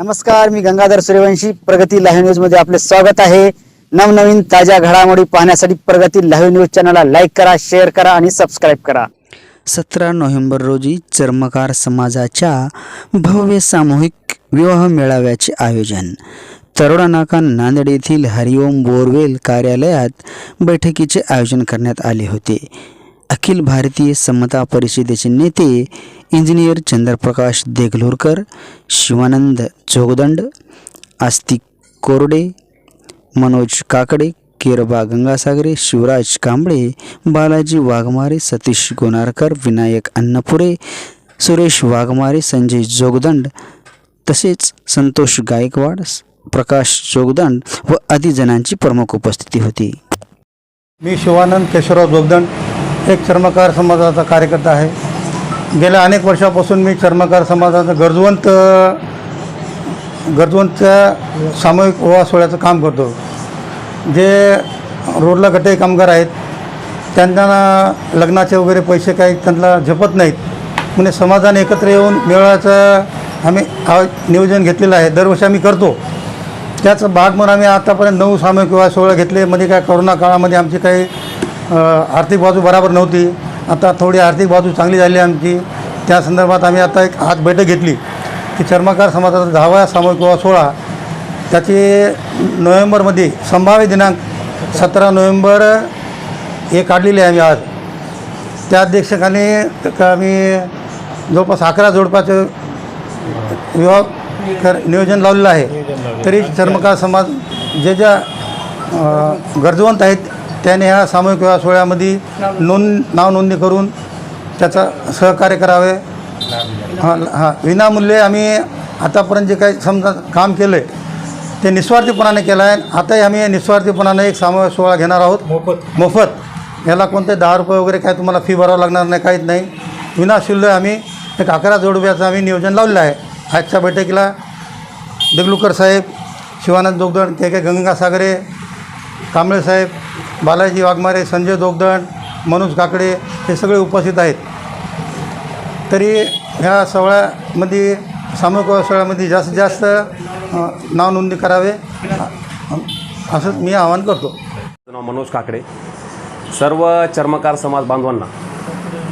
नमस्कार मी गंगाधर सूर्यवंशी. प्रगती लाईव्ह न्यूजमध्ये आपले स्वागत आहे. नवनवीन ताज्या घडामोडी पाहण्यासाठी प्रगती लाईव्ह न्यूज चॅनलला लाईक करा शेअर करा आणि सबस्क्राईब करा. सतरा नोव्हेंबर रोजी चर्मकार समाजाच्या भव्य सामूहिक विवाह मेळाव्याचे आयोजन. तरोडा नाका नांदेड येथील हरिओम बोरवेल कार्यालयात बैठकीचे आयोजन करण्यात आले होते. अखिल भारतीय समता परिषदेचे नेते इंजिनियर चंद्रप्रकाश देगलूरकर शिवानंद जोगदंड आस्तिक कोरडे मनोज काकडे केरबा गंगासागरे शिवराज कांबळे बालाजी वाघमारे सतीश गोनारकर विनायक अन्नपुरे सुरेश वाघमारे संजय जोगदंड तसेच संतोष गायकवाड प्रकाश जोगदंड व आदी जणांची प्रमुख उपस्थिती होती. मी शिवानंद केशवराव जोगदंड एक चर्मकार समाजाचा कार्यकर्ता आहे. गेल्या अनेक वर्षापासून मी चर्मकार समाजाचा गरजवंत गरजवंतच्या सामूहिक विवाह सोहळ्याचं काम करतो. जे रोडला गटे कामगार आहेत त्यांना लग्नाचे वगैरे पैसे काही त्यांना झपत नाहीत. म्हणजे समाजाने एकत्र येऊन मेळाव्याचं आम्ही नियोजन घेतलेलं आहे. दरवर्षी आम्ही करतो. त्याच भाग म्हणून आम्ही आतापर्यंत नऊ सामूहिक विवाह सोहळा घेतले. मध्ये काय करोना काळामध्ये आमची काही आर्थिक बाजू बराबर नव्हती. आता थोडी आर्थिक बाजू चांगली झाली आमची. त्या संदर्भात आम्ही आता एक आज बैठक घेतली की चर्मकार समाजाचा दहावा सामूहिक विवाह सोहळा त्याची नोव्हेंबरमध्ये संभाव्य दिनांक सतरा नोव्हेंबर हे काढलेली आहे आम्ही आज. त्या अध्यक्षकाने आम्ही जवळपास अकरा जोडपाचं विवाह कर नियोजन लावलेलं आहे. तरी चर्मकार समाज जे ज्या गरजवंत आहेत त्याने ह्या सामूहिक विवाह सोहळ्यामध्ये नोंद नाव नोंदणी करून त्याचा सहकार्य करावे. हां हां. विनामूल्य आम्ही आतापर्यंत जे काही समजा काम केलं आहे ते निस्वार्थीपणाने केलं आहे आताही आम्ही निस्वार्थीपणाने एक सामूहिक सोहळा घेणार आहोत. मोफत. मोफत. याला कोणते दहा रुपये वगैरे काय तुम्हाला फी भरावं लागणार नाही काहीच नाही. विनाशुल्य आम्ही एक अकरा जोडव्याचं आम्ही नियोजन लावलेलं आहे. आजच्या बैठकीला देगलूकर साहेब शिवानंद दोगदण के के गंगासागरे कांबळे साहेब बालाजी वाघमारे संजय दोगदण मनोज काकडे हे सगळे उपस्थित आहेत. तरी ह्या सोहळ्यामध्ये सामूहिक सोहळ्यामध्ये जास्तीत जास्त नाव नोंदणी करावे. असं मी आवाहन करतो. माझं नाव मनोज काकडे. सर्व चर्मकार समाज बांधवांना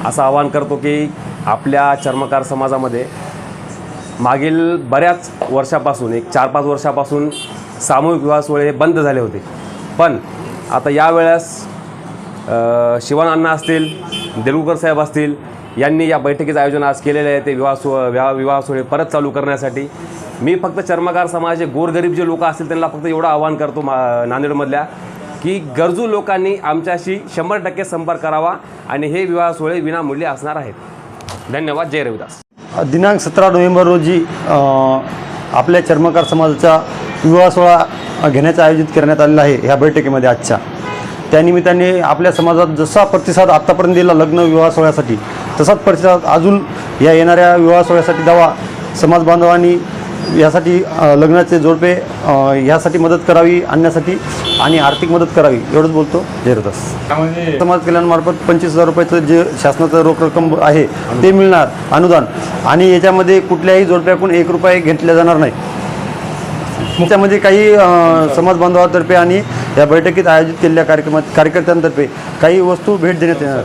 असं आवाहन करतो की आपल्या चर्मकार समाजामध्ये मागील बऱ्याच वर्षापासून एक चार पाच वर्षापासून सामूहिक विवाह सोहळे हे बंद झाले होते. पण आता यावेळेस वेळेस शिवान अण्णा असतील देलुकर साहेब असतील यांनी या बैठकीचं आयोजन आज केलेलं आहे. ते विवाह सो विवाह विवाह सोहळे परत चालू करण्यासाठी. मी फक्त चर्मकार समाज गोरगरीब जे लोक असतील त्यांना फक्त एवढं आवाहन करतो मा नांदेडमधल्या की गरजू लोकांनी आमच्याशी शंभर टक्के संपर्क करावा आणि हे विवाह सोहळे विनामूल्य असणार आहेत. धन्यवाद. जय रविदास. दिनांक सतरा नोव्हेंबर रोजी आपल्या चर्मकार समाजाचा विवाह सोहळा घेण्याचं आयोजित करण्यात आलेला आहे ह्या बैठकीमध्ये आजच्या. त्यानिमित्ताने आपल्या समाजात जसा प्रतिसाद आत्तापर्यंत दिला लग्न विवाह सोहळ्यासाठी तसाच प्रतिसाद अजून या येणाऱ्या विवाह सोहळ्यासाठी द्यावा. समाज बांधवांनी यासाठी लग्नाचे जोडपे ह्यासाठी मदत करावी आणण्यासाठी आणि आर्थिक मदत करावी एवढंच बोलतो. जयरदास समाज कल्याणमार्फत पंचवीस हजार रुपयाचं जे शासनाचं रोख रक्कम आहे ते मिळणार अनुदान. आणि याच्यामध्ये कुठल्याही जोडप्याकडून एक रुपये घेतला जाणार नाही. त्यामध्ये काही समाज बांधवातर्फे आणि या बैठकीत आयोजित केलेल्या कार्यक्रमात कार्यकर्त्यांतर्फे काही वस्तू भेट देण्यात येणार?